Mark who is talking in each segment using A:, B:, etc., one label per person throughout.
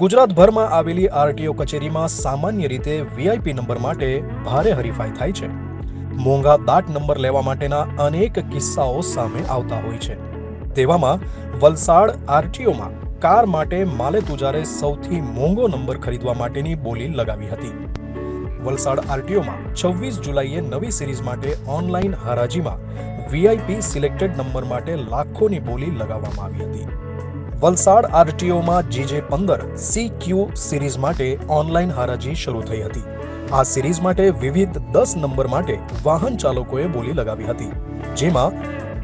A: ગુજરાતભરમાં આવેલી આરટીઓ કચેરીમાં સામાન્ય રીતે વીઆઈપી નંબર માટે ભારે હરીફાઈ થાય છે. મોંઘા દાટ નંબર લેવા માટેના અનેક કિસ્સાઓ સામે આવતા હોય છે. તેવામાં વલસાડ આરટીઓમાં કાર માટે માલે તુજારે સૌથી મોંઘો નંબર ખરીદવા માટેની બોલી લગાવી હતી. વલસાડ આરટીઓમાં છવ્વીસ જુલાઈએ નવી સિરીઝ માટે ઓનલાઈન હરાજીમાં વીઆઈપી સિલેક્ટેડ નંબર માટે લાખોની બોલી લગાવવામાં આવી હતી. વલસાડ આરટીઓમાં જીજે પંદર સી ક્યુ સિરીઝ માટે ઓનલાઈન હરાજી શરૂ થઈ હતી. આ સિરીઝ માટે વિવિધ દસ નંબર માટે વાહન ચાલકોએ બોલી લગાવી હતી. જેમાં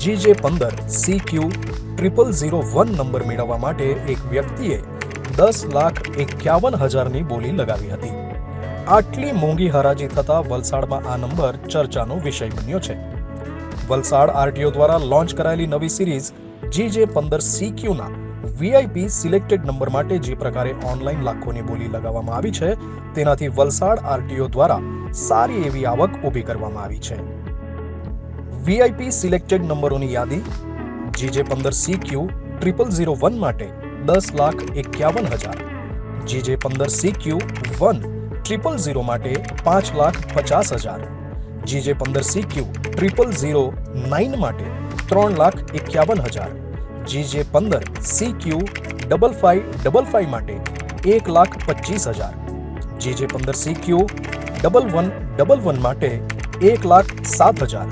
A: જીજે પંદર C Q triple zero one number મેળવવા માટે એક વ્યક્તિએ દસ લાખ એકાવન હજારની બોલી લગાવી હતી. આટલી મોંઘી હરાજી થતા વલસાડમાં આ નંબર ચર્ચાનો વિષય બન્યો છે. વલસાડ આરટીઓ દ્વારા લોન્ચ કરાયેલી નવી સિરીઝ જીજે પંદર સીક્યુના વીઆઈપી સિલેક્ટેડ નંબર માટે જે પ્રકારે ઓનલાઈન લાખોની બોલી લગાવવામાં આવી છે, તેનાથી વલસાડ આરટીઓ દ્વારા સારી એવી આવક ઊભી કરવામાં આવી છે. વીઆઈપી સિલેક્ટેડ નંબરોની યાદી, જીજે પંદર સીક્યુ ટ્રિપલ ઝીરો વન માટે દસ લાખ એકાવન હજાર. જીજે પંદર સીક્યુ વન ટ્રિપલ ઝીરો માટે પાંચ લાખ પચાસ હજાર. જીજે પંદર સીક્યુ ટ્રિપલ ઝીરો નાઇન માટે ત્રણ લાખ એકાવન હજાર. જીજે પંદર CQ double five double five માટે એક લાખ પચીસ હજાર. જીજે પંદર CQ double one double one માટે એક લાખ સાત હજાર.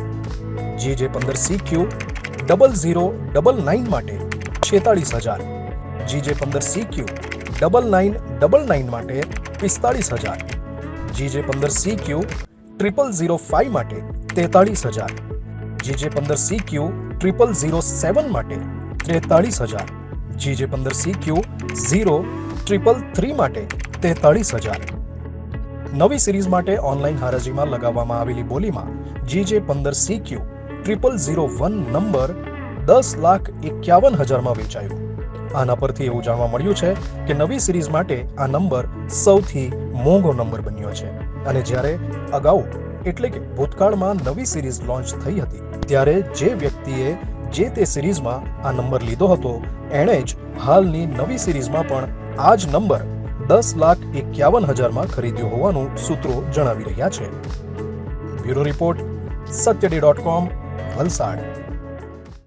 A: જીજે પંદર CQ double zero double nine માટે છેતાળીસ હજાર. જીજે પંદર CQ double nine double nine માટે પિસ્તાળીસ હજાર. જીજે પંદર સીક્યુ ટ્રિપલ ઝીરો ફાઇવ માટે તેતાળીસ હજાર. જીજે પંદર સીક્યુ ટ્રિપલ ઝીરો સેવન માટે ત્રેતાળીસ હજાર. જીજે પંદર સીક્યુ ઝીરો ટ્રિપલ થ્રી માટે તેતાળીસ હજાર. નવી સિરીઝ માટે ઓનલાઈન હરાજીમાં લગાવવામાં આવેલી બોલીમાં જીજે પંદર CQ triple zero one number દસ લાખ એકાવન હજારમાં વેચાયું. આના પરથી એવું જાણવા મળ્યું છે કે નવી સિરીઝ માટે આ નંબર સૌથી મોંઘો નંબર બન્યો છે. અને જ્યારે અગાઉ એટલે કે ભૂતકાળમાં નવી સિરીઝ લોન્ચ થઈ હતી, ત્યારે જે વ્યક્તિએ જે તે સિરીઝમાં આ નંબર લીધો હતો, એણે જ હાલની નવી સિરીઝમાં પણ આ જ નંબર દસ લાખ એકાવન હજારમાં ખરીદ્યો હોવાનું સૂત્રો જણાવી રહ્યા છે. Bureau report, સત્યડી dot com, Valsad.